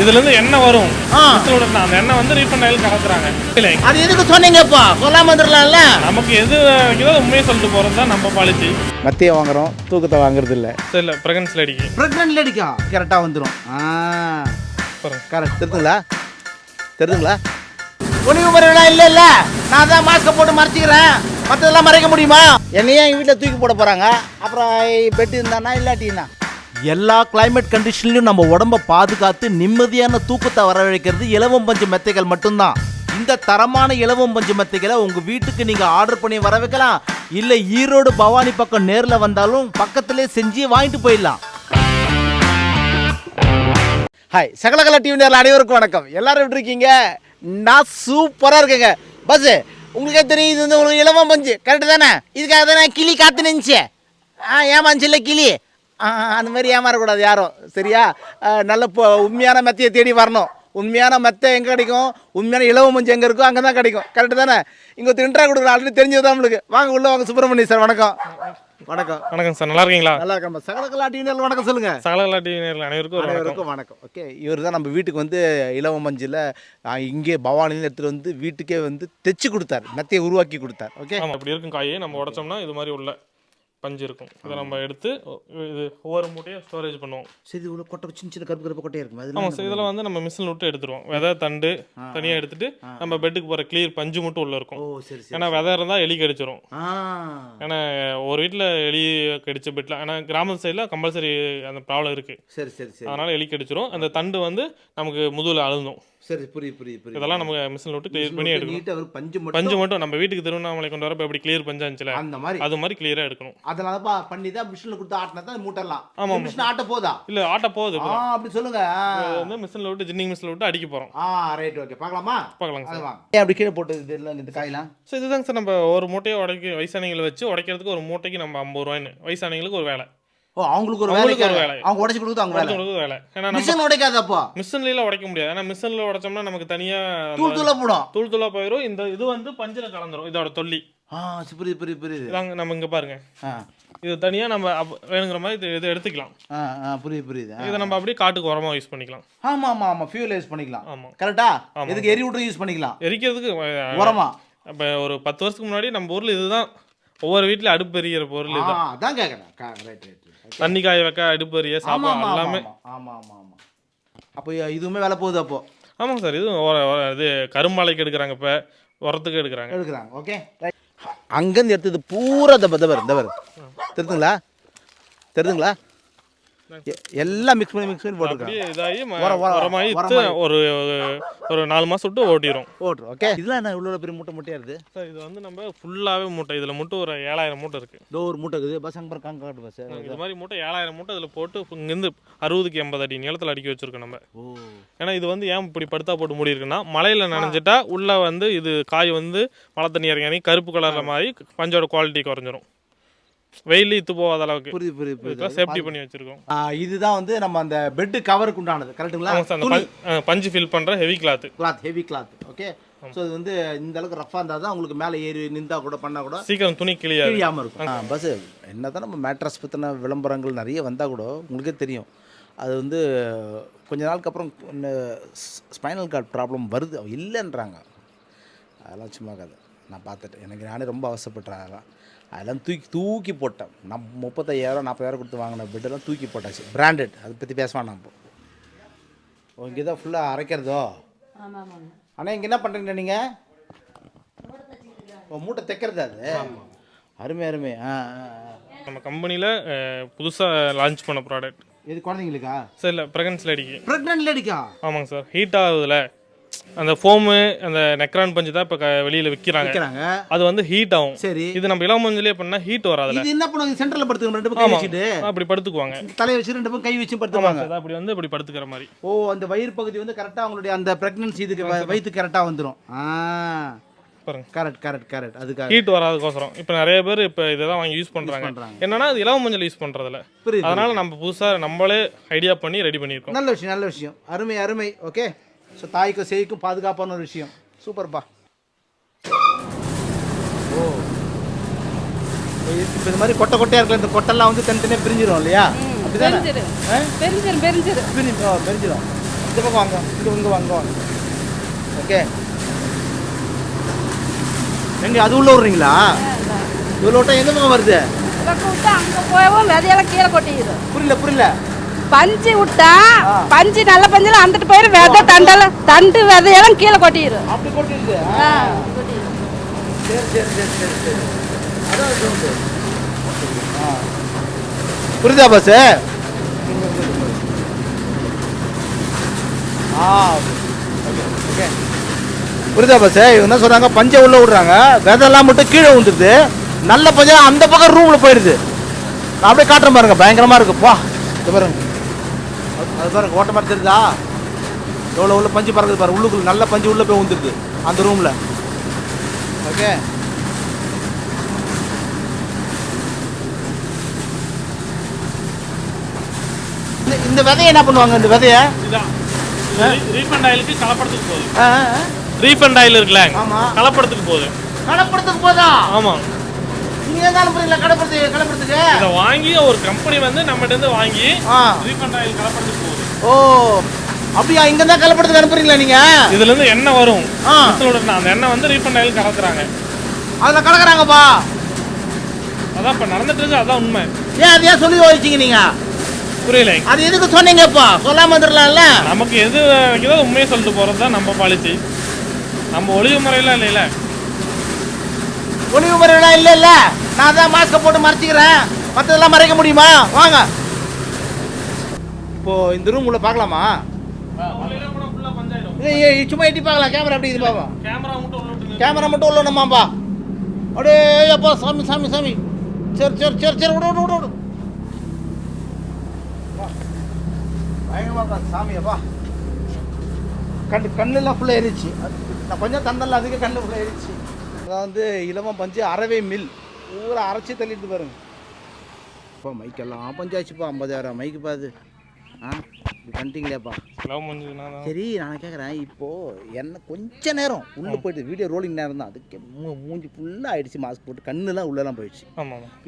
இதுல இருந்து எண்ணெய் வரும்? ஆ. மிஸ்ஸோட அந்த எண்ணெய் வந்து ரீஃபண்ட் ஆயில் கலக்குறாங்க இல்லை. அது எதுக்கு சொன்னீங்கப்பா? சொல்லாம வந்துடலாம்ல? நமக்கு எது வைக்கிறதோ உண்மையை சொல்லிட்டு போறது தான் நம்ம பாலிசி மத்திய வாங்குறோம் தூக்கத்தை வாங்குறது இல்லை. சரி ப்ரெகன்ஸ் லேடிக்கு பிரெக்னன்ட் லேடிக்கா கரெக்டாக வந்துடும் கரெக்ட் தெரிதுங்களா தெரிதுங்களா ஒளிவு முறையெல்லாம் இல்லை இல்லை நான் தான் மாஸ்க்கை போட்டு மறைச்சிக்கிறேன். மற்றதெல்லாம் மறைக்க முடியுமா? என்னையே எங்கள் வீட்டில் தூக்கி போட போகிறாங்க அப்புறம் பெட் இருந்தானா இல்லாட்டினா? எல்லா கிளைமேட் கண்டிஷன்லையும் நம்ம உடம்ப பாதுகாத்து நிம்மதியான தூக்கத்தை வரவழைக்கிறது இலவம் பஞ்சு மெத்தைகள் மட்டும்தான். இந்த தரமான இலவம் பஞ்சு மெத்தைகளை உங்கள் வீட்டுக்கு நீங்கள் ஆர்டர் பண்ணி வர வைக்கலாம். இல்லை ஈரோடு பவானி பக்கம் நேரில் வந்தாலும் பக்கத்திலே செஞ்சு வாங்கிட்டு போயிடலாம். ஹாய் சகலகல டிவி நேரில் அனைவருக்கும் வணக்கம். எல்லாரும் எப்படி இருக்கீங்க? நான் சூப்பராக இருக்கேங்க. பஸ் உங்களுக்கே தெரியும் இது வந்து உங்களுக்கு இலவம் பஞ்சு. கரெக்டு தானே? இதுக்காக தானே கிளி காத்து நினச்சி ஆ ஏமாந்துச்சு இல்லை கிளி? அந்த மாதிரி ஏமாறக்கூடாது யாரும். சரியா? நல்ல உண்மையான மெத்தையை தேடி வரணும். உண்மையான மெத்தை எங்கே கிடைக்கும்? உண்மையான இலவ மஞ்சள் எங்கே இருக்கோ அங்கே தான் கிடைக்கும். கரெக்டு தானே? இங்கே இன்ட்ரா கொடுக்குற ஆல்ரெடி தெரிஞ்சது தான் நம்மளுக்கு. வாங்க உள்ள வாங்க சுப்பிரமணியம் சார் வணக்கம். வணக்கம். வணக்கம் சார் நல்லா இருக்கீங்களா? நல்லா இருக்கேன் சகலகலா டிவி நேரில் வணக்கம் சொல்லுங்கள் சகலகலா டிவி நேரில் அனைவருக்கும் அனைவருக்கும் வணக்கம். ஓகே இவர் தான் நம்ம வீட்டுக்கு வந்து இலவ மஞ்சில் இங்கே பவானியில் எடுத்துகிட்டு வந்து வீட்டுக்கே வந்து தைச்சு கொடுத்தார். மெத்தையை உருவாக்கி கொடுத்தார். ஓகே? அப்படி இருக்கும் காயை நம்ம உடைச்சோம்னா இது மாதிரி உள்ள பஞ்சு இருக்கும். இதை நம்ம எடுத்து இது ஒவ்வொரு மூட்டையை ஸ்டோரேஜ் பண்ணுவோம். சரி இவ்வளோ கொட்டை சின்ன சின்ன கருப்பு கருப்பு கொட்டையாக இருக்கும்? ஆமாம் அதில் சார் இதில் வந்து நம்ம மிஷினில் விட்டு எடுத்துருவோம். விதை தண்டு தனியாக எடுத்துட்டு நம்ம பெட்டுக்கு போகிற கிளியர் பஞ்சு மட்டும் உள்ள இருக்கும். ஏன்னா விதை இருந்தால் எலி கடிச்சிரும். ஏன்னா ஒரு வீட்டில் எலி கடிச்ச பெட்டில் ஆனால் கிராம சைடில் கம்பல்சரி அந்த ப்ராப்ளம் இருக்குது சரி சரி. அதனால் எலி கடிச்சிரும். அந்த தண்டு வந்து நமக்கு முதுகில் அழுந்தும். சரி புரியுது புரியுது புரியுது. இதெல்லாம் நம்ம மிஷினில் விட்டு கிளியர் பண்ணி எடுக்கணும். நீட்டாக பஞ்சு மட்டும் பஞ்சு மட்டும் நம்ம வீட்டுக்கு திருவண்ணாமலை கொண்டு வரப்ப எப்படி கிளியர் பஞ்சா இருந்துச்சுல அந்த மாதிரி. அது மாதிரி கிளியராக எடுக்கணும். அதனால தான் பண்ணி தான் மிஷினில் கொடுத்து ஆட்டினா தான் மூட்டலாம் ஆமா, ஆமா. மிஷின் ஆட்ட போதா? இல்லை ஆட்ட போகுது ஆ அப்படி சொல்லுங்க. வந்து மிஷினில் விட்டு ஜின்னிங் மிஷினில் விட்டு அடிக்க போகிறோம் ஆ ரைட் ஓகே பார்க்கலாமா? பார்க்கலாங்க அது சார் வாங்க அப்படி கீழே போட்டு இது எல்லாம் இந்த காயெல்லாம் ஸோ இதுதாங்க சார் நம்ம ஒரு மூட்டையை உடைக்க வயசானவங்களை வச்சு உடைக்கிறதுக்கு ஒரு மூட்டைக்கு நம்ம ஐம்பது ரூபாய்னு வயசானவங்களுக்கு ஒரு வேலை. ஓ அவங்களுக்கு ஒரு வேலை ஒரு வேலை. அவங்க உடச்சி கொடுத்து அவங்க வேலை. உடைக்கிறதுக்கு வேலை. ஏன்னா மிஷின் உடைக்காதப்போ மிஷின்ல உடைக்க முடியாது. ஏன்னா மிஷினில் உடைச்சோம்னா நமக்கு தனியாக தூள் தூளா போடும். தூள் தூளா போயிடும் இந்த இது வந்து பஞ்சில் கலந்துரும். இதோட தொல்லி. ஆ புரியுது புரியுது புரியுது. இதாங்க நம்ம இங்கே பாருங்க. இது தனியாக நம்ம வேணுங்கிற மாதிரி இது எடுத்துக்கலாம். புரியுது புரியுது. இதை நம்ம அப்படியே காட்டுக்கு உரமா யூஸ் பண்ணிக்கலாம். ஆமா ஆமா ஆமா. ஃபியூல் யூஸ் பண்ணிக்கலாம். ஆமாம் கரெக்டா ஆமா. இதுக்கு எரிவுட்டும் யூஸ் பண்ணிக்கலாம். எரிக்கிறதுக்கு உரமா இப்போ ஒரு பத்து வருஷத்துக்கு முன்னாடி நம்ம ஊரில் இதுதான் ஒவ்வொரு வீட்லயும் அடுப்பு எரியிற பொருள் அதான் கேட்குறேன் ரைட் ரைட் தண்ணி காய வைக்க அடுப்பு எரிய சாப்பாடு எல்லாமே. ஆமா ஆமா ஆமா ஆமா அப்போ இதுவுமே வேலை போகுது அப்போ? ஆமாங்க சார் இது ஒரு- ஒரு இது கரும்பாலைக்கு எடுக்கிறாங்க இப்போ. உரத்துக்கு எடுக்கிறாங்க. எடுக்கிறாங்க ஓகே அங்கேருந்து எடுத்தது பூரா தப தபர் தபர் தெரியுதுங்களா தெரியுதுங்களா எ- எல்லாம் மிக்ஸ் பண்ணி மிக்ஸ் பண்ணி போட்டுருக்காங்க அப்படியே இதாகி ம- உரம், உரம், உரமாகி இத்து உரமாகி. ஒரு ஒரு நாலு மாதம் விட்டு ஓட்டிடும் போட்டுரும் ஓகே இதெல்லாம் என்ன இவ்வளோ பெரிய மூட்டை மூட்டையாக இருக்குது? சார் இது வந்து நம்ம ஃபுல்லாகவே மூட்டை. இதில் மட்டும் ஒரு ஏழாயிரம் மூட்டை இருக்குது இதோ ஒரு மூட்டை இருக்குது. பஸ் அங்கே காங்க காட்டு பஸ். இது மாதிரி மூட்டை ஏழாயிரம் மூட்டை இதில் போட்டு இங்கேருந்து அறுபதுக்கு எண்பது அடி நிலத்தில் அடுக்கி வச்சிருக்கோம் நம்ம. ஏன்னா இது வந்து ஏன் இப்படி படுத்தா போட்டு மூடி இருக்குன்னா மழையில் நனைஞ்சிட்டா உள்ளே வந்து இது காய் வந்து மழை தண்ணி இறங்கி கருப்பு கலரில் மாதிரி பஞ்சோட குவாலிட்டி குறைஞ்சிரும். வெயில் இத்து போகாத அளவுக்கு. புரியுது புரியுது புரியுது. சேஃப்டி பண்ணி வச்சிருக்கோம். இதுதான் வந்து நம்ம அந்த பெட்டு கவருக்கு உண்டானது கரெக்ட்டுங்களா பஞ்சு ஃபில் பண்ணுற heavy cloth cloth heavy cloth okay so இது வந்து இந்த அளவுக்கு ரஃபாக இருந்தால் தான் உங்களுக்கு மேலே ஏறி நின்றா கூட பண்ணால் கூட சீக்கிரம் துணி கிளியாது கிழியாமல் இருக்கும். பஸ் என்ன தான் நம்ம மேட்ரஸ் பற்றின விளம்பரங்கள் நிறைய வந்தால் கூட உங்களுக்கே தெரியும். அது வந்து கொஞ்ச நாளுக்கு அப்புறம் ஸ்பைனல் கார்டு ப்ராப்ளம் வருது. இல்லைன்றாங்க. அதெல்லாம் சும்மா கதை. நான் பார்த்துட்டேன். எனக்கு நானே ரொம்ப அவசரப்பட்டேன் அதெல்லாம். அதெல்லாம் தூக்கி தூக்கி போட்டேன். நான் முப்பத்தையாயிரம் நாற்பதாயிரம் கொடுத்து வாங்கின பெட்டெல்லாம் தூக்கி போட்டாச்சு. பிராண்டட் அதை பற்றி பேச வேணாம் இப்போ. இங்கே தான் ஃபுல்லாக அரைக்கிறதோ? அண்ணா இங்கே என்ன பண்ணுறீங்க நீங்கள் ஓ மூட்டை தைக்கிறது அது? அருமை அருமை. ஆ. நம்ம கம்பெனியில் புதுசாக லான்ச் பண்ண ப்ராடக்ட் இது குழந்தைங்களுக்கா? சார் இல்லை ப்ரெக்னன்ஸ் லேடிக்கு ப்ரெக்னென்ட் லேடிக்கா ஆமாங்க சார் ஹீட் ஆகுதுல. அந்த ஃபோமு அந்த நெக்ரான் பஞ்சு தான் இப்போ வெளியில் விற்கிறாங்க வைக்கிறாங்க. அது வந்து ஹீட் ஆகும். சரி. இது நம்ம இளம் மஞ்சளே பண்ணால் ஹீட் வராதுல. இது என்ன பண்ணுவாங்க? சென்டரில் படுத்துக்கணும் ரெண்டு பக்கம் வச்சுட்டு? அப்படி படுத்துக்குவாங்க. தலையை வச்சு ரெண்டு பக்கம் கை வச்சு படுத்துவாங்க அப்படி வந்து இப்படி படுத்துக்கிற மாதிரி. ஓ அந்த வயிறு பகுதி வந்து கரெக்டாக அவங்களுடைய அந்த ப்ரெக்னன்சி இதுக்கு வ- வயித்துக்கு கரெக்டாக வந்துடும் ஆ. பாருங்க. கரெக்ட் கரெக்ட் கரெக்ட் அதுக்காக. ஹீட் வராதுக்கோசரம் இப்போ நிறைய பேர் இப்போ இதெல்லாம் வாங்கி யூஸ் பண்ணுறாங்க பண்றாங்க. என்னன்னா அது இளவ மஞ்சள் யூஸ் பண்ணுறதில்ல புரியுது அதனால நம்ம புதுசாக நம்மளே ஐடியா பண்ணி ரெடி பண்ணியிருக்கோம். நல்ல விஷயம் நல்ல விஷயம். அருமை அருமை. ஓகே ஸோ தாய்க்கும் சேய்க்கும் பாதுகாப்பான ஒரு விஷயம். சூப்பர்ப்பா ஓ. இப்போ இந்த மாதிரி கொட்டை கொட்டையாக இருக்கிற இந்த கொட்டெல்லாம் வந்து தனித்தனியாக பிரிஞ்சிடும் இல்லையா? அப்படிதானே? பெருஞ்சிரும். ஆ? பெருஞ்சிரும் பெருஞ்சிரும். பிரிஞ்சு ஓ, பிரிஞ்சிடும் இந்த பக்கம் வாங்க இங்கே இங்கே வாங்க வாங்க. ஓகே. எங்க அது உள்ள விட்றீங்களா? இவ்வளோ விட்டா எந்த பக்கம் வருது? அங்க போயவும் விதையெல்லாம் கீழே கொட்டிடுது. புரியல புரியல. பஞ்சு விட்டா. பஞ்சு நல்ல பஞ்சுல அந்துட்டு போயிரு விதை தண்டெல்லாம் தண்டு விதையெல்லாம் கீழே கொட்டிடு அப்படி போட்டுருது சரி சரி சரி சரி சரி. அதான் சவுண்டு ஆ. புரியுதா பஸ் புரியுதா பஸ் இவங்க என்ன சொல்கிறாங்க பஞ்சை உள்ள விடுறாங்க. விதெல்லாம் மட்டும் கீழே விழுந்துருது. நல்ல பஞ்சை அந்த பக்கம் ரூமில் போயிடுது. நான் அப்படியே காட்டுறேன் பாருங்க. பயங்கரமாக இருக்கு. பா. இது பாருங்க. அது- பாருங்க ஓட்ட மாதிரி தெரியுதா எவ்வளோ உள்ள பஞ்சு பறக்குது பாருங்க உள்ளுக்குள்ள நல்ல பஞ்சு உள்ளே போய் வந்துருது அந்த ரூமில் ஓகே இந்த- இந்த விதையை என்ன பண்ணுவாங்க இந்த விதைய? ரீஃபண்ட் ஆயிலுக்கு கலப்படத்துக்கு போகுது. ரீஃபண்ட் ஆயில் இருக்குல்ல. கலப்படத்துக்கு போகுது. கலப்படத்துக்கு போதா? ஆமாம் நீங்க எங்க அனுப்புறீங்களா கலப்படத்துக்கு இதை வாங்கி ஒரு கம்பெனி வந்து நம்மகிட்ட இருந்து வாங்கி ரீஃபண்ட் ஆயில் கலப்படத்துக்கு போகுது. ஓ அப்படியா? இங்க தான் கலப்படத்துக்கு அனுப்புறீங்களா நீங்க? இதுல இருந்து எண்ணெய் வரும். அந்த எண்ணெய் வந்து ரீஃபண்ட் ஆயில் கலக்குறாங்க. அதில் கலக்குறாங்கப்பா. அதான் இப்போ நடந்துட்டு இருக்கு அதான் உண்மை. ஏன் அதையா சொல்லி வச்சிங்க நீங்க? புரியல. அது எதுக்கு சொன்னீங்கப்பா? சொல்லாம வந்துடலாம்ல நமக்கு எது வைக்கிறதோ உண்மையை சொல்லிட்டு போறது தான் நம்ம பாலிசி நம்ம ஒளிவு முறையெல்லாம் இல்லைல்ல. ஒளிவு முறையெல்லாம் இல்லை இல்லை நான் தான் மாஸ்க்கை போட்டு மறைச்சிக்கிறேன். மற்றதெல்லாம் மறைக்க முடியுமா? வாங்க. இப்போ இந்த ரூம் உள்ள பார்க்கலாமா? சும்மா எட்டி பார்க்கலாம். கேமரா எப்படி இது பாப்பா கேமரா மட்டும் உள்ள நம்மாம்பா அப்படியே அப்பா சாமி சாமி சாமி. சரி சரி சரி சரி விடு விடு விடு விடு. பயங்கரமா சாமியப்பா கண்ணு கண்ணெல்லாம் ஃபுல்லாக எரிச்சு. நான் கொஞ்சம் தந்தல அதுக்கு கண்ணு ஃபுல்லாக எரிச்சு. அதான் வந்து இளம பஞ்சு அறவே மில். ஊரை அரைச்சி தள்ளிட்டு பாருங்க. அப்பா மைக்கெல்லாம் பஞ்சாச்சுப்பா ஐம்பதாயிரம் மைக்கு பாது ஆ இப்படி பண்ணிட்டீங்களேப்பா. சரி நான் கேட்குறேன் இப்போது என்ன கொஞ்ச நேரம் உள்ளே போயிட்டு வீடியோ ரோலிங் நேரம் தான். அதுக்கு மூ மூஞ்சி ஃபுல்லாக ஆயிடுச்சு மாஸ்க் போட்டு கண்ணுலாம் உள்ளெல்லாம் போயிடுச்சு.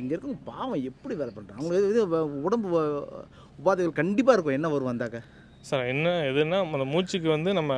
இங்கே இருக்கவங்க பாவம் எப்படி வேலை பண்ணுறாங்க அவங்களுக்கு உடம்பு உபாதைகள் கண்டிப்பாக இருக்கும். என்ன வரும் வந்தாக்க சார் என்ன எதுன்னா அந்த மூச்சுக்கு வந்து நம்ம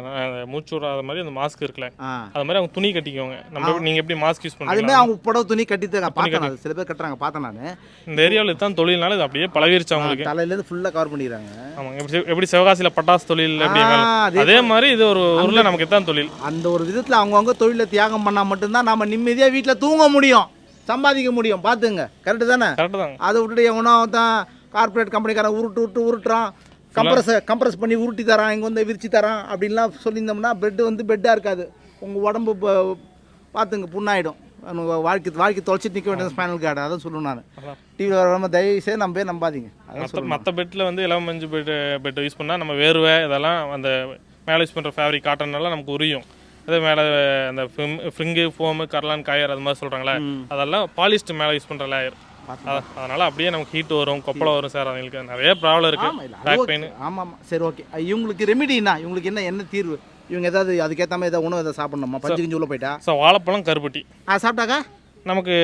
மூச்சு விடாத மாதிரி அந்த மாஸ்க் இருக்குல்ல ஆ. அது மாதிரி அவங்க துணி கட்டிக்கோங்க. நம்ம நீங்க எப்படி மாஸ்க் யூஸ் அதுமாதிரி பண்ணுறீங்க அவங்க புடவை துணி கட்டி பார்த்தேன் அது சில பேர் கட்டுறாங்க. பார்த்தேன் நான். இந்த ஏரியாவில் இதுதான் தொழில்னால இது அப்படியே பழகிருச்சு அவங்களுக்கு. தலையிலேருந்து ஃபுல்லாக கவர் பண்ணிடுறாங்க. ஆமாங்க. எப்படி எப்படி சிவகாசியில் பட்டாசு தொழில் வேலை? அதே மாதிரி இது ஒரு ஊரில் நமக்கு தான் தொழில். அந்த ஒரு விதத்தில் அவங்கவுங்க தொழிலை தியாகம் பண்ணால் மட்டும்தான் நம்ம நிம்மதியாக வீட்டில் தூங்க முடியும். சம்பாதிக்க முடியும். பார்த்துங்க. கரெக்டு தானே? கரெக்டு தாங்க. அதை விட்டுட்டு எவனோ தான் கார்ப்பரேட் கம்பெனிக்காரன் உருட்டு உருட்டு உருட்டுறான். கம்ப்ரஸ் கம்ப்ரஸ் பண்ணி உருட்டி தரான் இங்கே வந்து விரிச்சு தரான் அப்படின்லாம் சொல்லியிருந்தோம்னா பெட்டு வந்து பெட்டாக இருக்காது. உங்கள் உடம்பு இப்போ பார்த்துங்க புண்ணாயிடும். வாழ்க்கை வாழ்க்கை தொலைச்சிட்டு நிற்க வேண்டிய ஸ்பைனல் கார்டு அதான் சொல்லுவேன் நான். டிவியில் வர தயவு செய்து நம்பவே நம்பாதீங்க. அதான் மற்ற பெட்டில் வந்து இளம் மஞ்சு பெட் பெட் யூஸ் பண்ணால் நம்ம வேர்வை இதெல்லாம் அந்த மேலே யூஸ் பண்ணுற ஃபேப்ரிக் காட்டன்னால நமக்கு உரியும். அதே மேலே அந்த ஃப்ரிங்கு ஃபோமு கர்லான் காயர் அது மாதிரி சொல்கிறாங்களே அதெல்லாம் பாலிஸ்ட் மேலே யூஸ் பண்ணுற லேயர் அதனால் அப்படியே நமக்கு ஹீட் வரும் கொப்பளம் வரும் சார். அவங்களுக்கு நிறைய ப்ராப்ளம் அது பேக் பெயின் ஆமாம் ஆமாம் சரி ஓகே. இவங்களுக்கு ரெமிடி என்ன? இவங்களுக்கு என்ன என்ன தீர்வு? இவங்க ஏதாவது அதுக்கேற்ற மாதிரி ஏதாவது உணவு ஏதாவது சாப்பிடணுமா? பஞ்சு கிஞ்சு உள்ள போயிட்டா? ஸோ வாழைப்பழம் கருப்பட்டி. ஆ சாப்பிட்டாக்கா? நமக்கு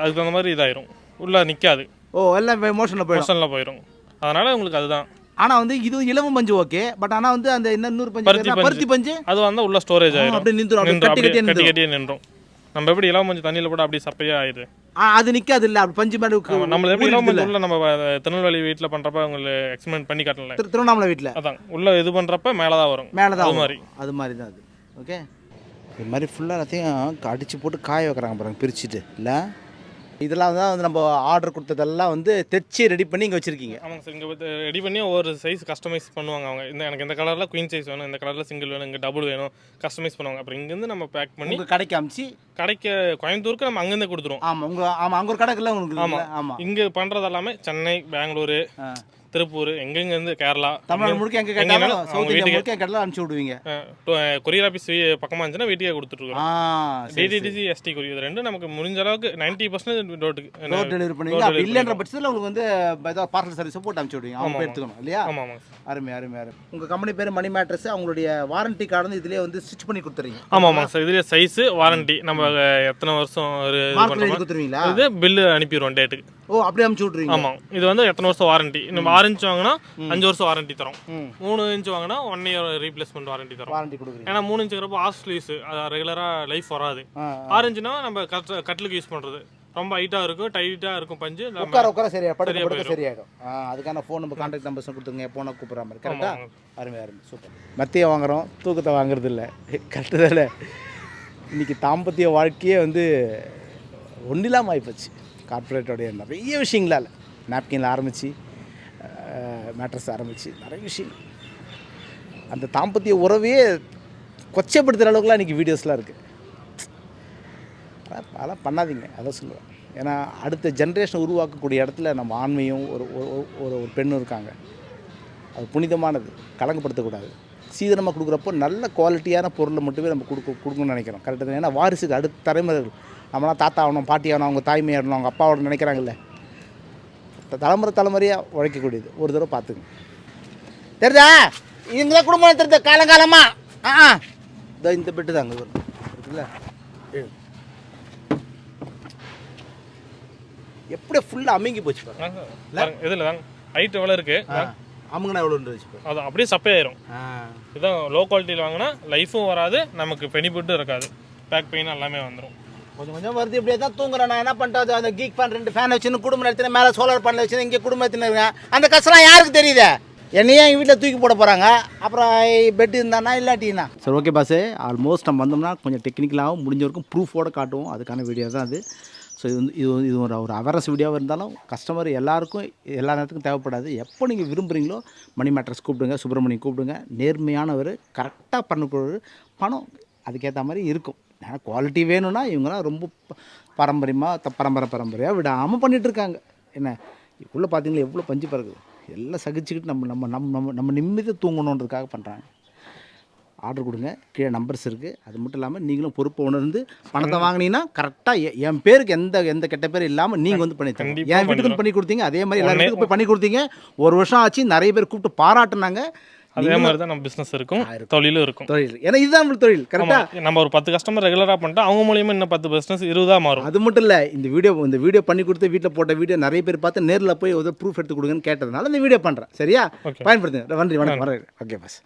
அதுக்கு தகுந்த மாதிரி இதாயிரும். உள்ளே நிற்காது ஓ எல்லாம் மோஷனில் போயிடும். மோஷனில் போயிடும் அதனால் உங்களுக்கு அதுதான். ஆனால் வந்து இது இலவம் பஞ்சு ஓகே. பட் ஆனால் வந்து அந்த இன்னொரு பஞ்சு பருத்தி பஞ்சு. அது வந்து உள்ள ஸ்டோரேஜ் ஆயிரும். அப்படியே நின்றுடும் நின்றும் கட்டி கட்டி நின்றும் நம்ம எப்படி இளம் மஞ்சள் தண்ணியில் போட்டு அப்படியே சப்பையா ஆயிடுது? அது நிற்காது இல்லை அப்படி பஞ்சு மேலே ஆமா, நம்மள எப்படி இளம் மஞ்சள் உள்ள நம்ம திருநெல்வேலி வீட்டில் பண்றப்ப உங்களுக்கு எக்ஸ்பிளைன் பண்ணி காட்டல திரு திருவண்ணாமலை வீட்டில் அதான் உள்ள இது பண்றப்ப மேலே தான் வரும் மேலே தான். மாதிரி. அது மாதிரி தான் அது. ஓகே இது மாதிரி ஃபுல்லாக எல்லாத்தையும் அடித்து போட்டு காய வைக்கிறாங்க பாருங்க பிரிச்சுட்டு. இல்லை? இதெல்லாம் தான் வந்து நம்ம ஆர்டர் கொடுத்ததெல்லாம் வந்து தைச்சி ரெடி பண்ணி இங்கே வச்சுருக்கீங்க ஆமாங்க சார் இங்கே ரெடி பண்ணி ஒவ்வொரு சைஸ் கஸ்டமைஸ் பண்ணுவாங்க அவங்க இந்த எனக்கு இந்த கலரில் குயின் சைஸ் வேணும் இந்த கலரில் சிங்கிள் வேணும் இங்கே டபுள் வேணும் கஸ்டமைஸ் பண்ணுவாங்க அப்புறம் இங்கேருந்து நம்ம பேக் பண்ணி உங்கள் கடைக்கு அமிச்சு கடைக்கு கோயம்புத்தூருக்கு நம்ம அங்கேருந்து கொடுத்துருவோம் ஆமாம் உங்கள் ஆமாம் அங்கே ஒரு கடைக்குள்ள உங்களுக்கு ஆமா. இருக்குல்ல? ஆமாம் இங்கே பண்ணுறது எல்லாமே சென்னை பெங்களூரு. திருப்பூர் எங்கெங்க இருந்து கேரளா தமிழ்நாடு முழுக்க எங்கே கேட்டாலும் சவுத் இந்தியா முழுக்க கேட்டாலும் அனுப்பிச்சி விடுவீங்க. கொரியர் ஆஃபீஸ் பக்கமாக இருந்துச்சுன்னா வீட்டுக்கே கொடுத்துட்ருக்கோம் டிடிடிசி எஸ்டி கொரியர். இது ரெண்டும் நமக்கு முடிஞ்ச அளவுக்கு நைன்டி பர்சன்டேஜ் டோட்டுக்கு டோர் டெலிவரி பண்ணுவீங்க அப்படி இல்லைன்ற பட்சத்தில் உங்களுக்கு வந்து ஏதாவது பார்சல் சர்வீஸ் போட்டு அனுப்பிச்சி விடுவீங்க. அவங்க எடுத்துக்கணும் இல்லையா? ஆமாம். ஆமாம் அருமை அருமை அருமை. உங்கள் கம்பெனி பேர் மணி மேட்ரஸ் அவங்களுடைய வாரண்டி கார்டு வந்து இதுலேயே வந்து ஸ்டிச் பண்ணி கொடுத்துறீங்க. ஆமாம் ஆமாம் சார். இதுலேயே சைஸு வாரண்டி நம்ம எத்தனை வருஷம் இது பில்லு அனுப்பிடுவோம் டேட்டுக்கு ஓ அப்படி அமுச்சு விட்றீங்க ஆமாம் இது வந்து எத்தனை வருஷம் வாரண்டி நம்ம ஆறு இன்ச் வாங்கினா அஞ்சு வருஷம் வாரண்டி தரும். மூணு இன்ச் வாங்கினா ஒன் இயர் ரீப்ளேஸ்மெண்ட் வாரண்டி தரும். வாரண்டி கொடுக்குறீங்க. ஏன்னா மூணு இன்ச்சுங்கிறப்போ ஆஸ்ட்லீஸ் அது ரெகுலராக லைஃப் வராது. ஆறு இன்ச்சுனா நம்ம கட் கட்டிலுக்கு யூஸ் பண்ணுறது ரொம்ப ஹைட்டாக இருக்கும் டைட்டாக இருக்கும் பஞ்சு நம்ம உட்கார உட்கார சரியா படுக்க படுக்க சரியாயிடும். அதுக்கான ஃபோன் நம்பர் கான்டாக்ட் நம்பர்ஸ் கொடுத்துங்க போனால் கூப்பிட்ற மாதிரி. கரெக்டா ஆமாம். அருமை அருமை. சூப்பர் மத்திய வாங்குறோம். தூக்கத்தை வாங்குறது இல்லை. கரெக்டு இன்னைக்கு தாம்பத்திய வாழ்க்கையே வந்து ஒன்றில்லாமல் ஆகிப்போச்சு கார்ப்பரேட்டோடைய நிறைய விஷயங்களால் நாப்கின்ல ஆரம்பித்து மேட்ரஸ் ஆரம்பித்து நிறைய விஷயங்கள். அந்த தாம்பத்திய உறவையே கொச்சைப்படுத்துகிற அளவுக்குலாம் இன்றைக்கி வீடியோஸ்லாம் இருக்குது அதெல்லாம் அதெல்லாம் பண்ணாதீங்க அதை சொல்லுவேன். ஏன்னா அடுத்த ஜென்ரேஷன் உருவாக்கக்கூடிய இடத்துல நம்ம ஆண்மையும் ஒரு ஒரு ஒரு ஒரு பெண்ணும் இருக்காங்க. அது புனிதமானது கலங்கப்படுத்தக்கூடாது. சீதனமாக கொடுக்குறப்போ நல்ல குவாலிட்டியான பொருளை மட்டுமே நம்ம கொடுக்க கொடுக்கணும்னு நினைக்கிறோம். கரெக்டாக ஏன்னா வாரிசுக்கு அடுத்த தலைமுறைகள் நம்மளாம் தாத்தா ஆகணும் பாட்டி ஆகணும் அவங்க தாய்மை ஆகணும் அவங்க அப்பாவோட நினைக்கிறாங்கல்ல. த- தலைமுறை தலைமுறையாக உழைக்கக்கூடியது. ஒரு தடவை பார்த்துங்க தெரியுதா இவங்க தான் குடும்பம் தெரிஞ்ச காலங்காலமாக ஆ ஆ. இதோ இந்த பெட்டு தாங்க வரும் இருக்குல்ல. எப்படி ஃபுல்லாக அமுங்கி போச்சு பாருங்க இதில் தாங்க ஹைட் எவ்வளோ இருக்கு? அமுங்கனா எவ்வளோ பாருங்க அது அப்படியே சப்பையாயிரும். ஆ. இதான் லோ குவாலிட்டியில் வாங்கினா லைஃபும் வராது நமக்கு பெனிஃபிட்டும் இருக்காது. பேக் பெயின் எல்லாமே வந்துடும் கொஞ்சம் கொஞ்சம் வருது. இப்படியே தான் தூங்குறேன். நான் என்ன பண்ணுறது அந்த கீக் ஃபேன் ரெண்டு ஃபேன் வச்சுன்னு குடும்பம் நடத்தின மேலே சோலார் பேனல் வச்சு இங்கே குடும்பம் நடத்தினிருக்கேன் அந்த கஷ்டம் யாருக்கு தெரியுது? என்னையே எங்கள் வீட்டில் தூக்கி போட போகிறாங்க அப்புறம் பெட் இருந்தானா இல்லாட்டினா? சரி ஓகே பாஸ் ஆல்மோஸ்ட் நம்ம வந்தோம்னா கொஞ்சம் டெக்னிக்கலாகவும் முடிஞ்ச வரைக்கும் ப்ரூஃபோட காட்டுவோம். அதுக்கான வீடியோ தான் அது. ஸோ இது வந்து இது வந்து- இது ஒரு ஒரு அவேர்னஸ் வீடியோவாக இருந்தாலும் கஸ்டமர் எல்லாருக்கும் எல்லா நேரத்துக்கும் தேவைப்படாது. எப்போ நீங்கள் விரும்புகிறீங்களோ மணி மேட்ரஸ் கூப்பிடுங்க சுப்பிரமணியம் கூப்பிடுங்க. நேர்மையானவர் கரெக்டாக பண்ணக்கூடியவர் பணம் அதுக்கேற்ற மாதிரி இருக்கும். ஏன்னா குவாலிட்டி வேணும்னா இவங்கலாம் ரொம்ப பாரம்பரியமாக த பரம்பரை பரம்பரையாக விடாமல் பண்ணிட்டு இருக்காங்க என்ன உள்ளே பார்த்தீங்களா எவ்வளோ பஞ்சு பறக்குது. எல்லாம் சகிச்சுக்கிட்டு நம்ம நம்ம நம்ம நம்ம நம்ம நிம்மதியாக தூங்கணுன்றதுக்காக பண்ணுறாங்க ஆர்டர் கொடுங்க. கீழே நம்பர்ஸ் இருக்குது அது மட்டும் இல்லாமல் நீங்களும் பொறுப்பை உணர்ந்து பணத்தை வாங்கினீங்கன்னா கரெக்டாக என் பேருக்கு எந்த எந்த கெட்ட பேர் இல்லாமல் நீங்கள் வந்து பண்ணி கண்டிப்பா என் வீட்டுக்கு பண்ணி கொடுத்தீங்க அதே மாதிரி எல்லா வீட்டுக்கும் போய் பண்ணி கொடுத்தீங்க. ஒரு வருஷம் ஆச்சு நிறைய பேர் கூப்பிட்டு பாராட்டுனாங்க. அதே மாதிரி தான் நம்ம பிஸ்னஸ் இருக்கும். தொழிலும் இருக்கும். தொழில். ஏன்னா இதுதான் நம்மளுக்கு தொழில் கரெக்டாக. நம்ம ஒரு பத்து கஸ்டமர் ரெகுலராக பண்ணிட்டா அவங்க மூலியமா இன்னும் பத்து பிஸ்னஸ் இருபதா மாறும். அது மட்டும் இல்லை இந்த வீடியோ இந்த வீடியோ பண்ணி கொடுத்து வீட்டில் போட்ட வீடியோ நிறைய பேர் பார்த்து நேரில் போய் ஏதோ ப்ரூஃப் எடுத்து கொடுங்கன்னு கேட்டதுனால இந்த வீடியோ பண்ணுறேன் சரியா. பயன்படுத்துங்க. நன்றி வணக்கம். வரேன். Okay pass